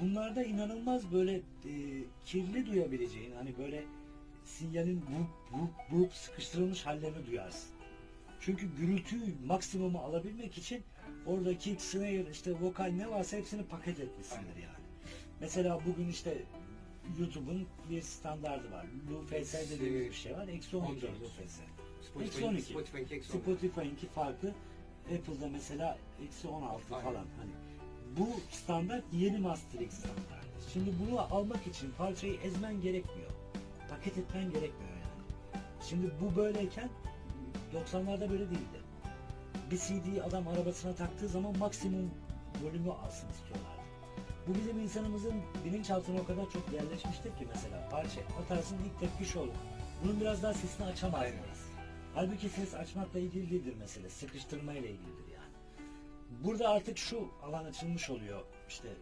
bunlarda inanılmaz böyle e, kirli duyabileceğin hani böyle sinyalin vup vup vup sıkıştırılmış hallerini duyarsın. Çünkü gürültüyü maksimumu alabilmek için orada kick, snare, işte vokal ne varsa hepsini paket etmişsindir yani. Mesela bugün işte YouTube'un bir standardı var. LUFS dediğimiz bir şey var. Eksi 12 14. LUFS. Eksi 12. Spotify, eksi 12. Spotify'ınki farklı. Apple'da mesela eksi 16 Aynen. falan. Hani bu standart yeni mastering standartı. Şimdi bunu almak için parçayı ezmen gerekmiyor. Paket etmen gerekmiyor yani. Şimdi bu böyleyken 90'larda böyle değildi. Bir CD adam arabasına taktığı zaman maksimum volümü alsın istiyorlardı. Bu bizim insanımızın bilinçaltına o kadar çok yerleşmiştir ki mesela parça atarsın ilk tepki şu olur. Bunun biraz daha sesini açamaz Aynen. mıyız? Halbuki ses açmakla ilgili değildir mesele. Sıkıştırmayla ilgilidir yani. Burada artık şu alan açılmış oluyor. İşte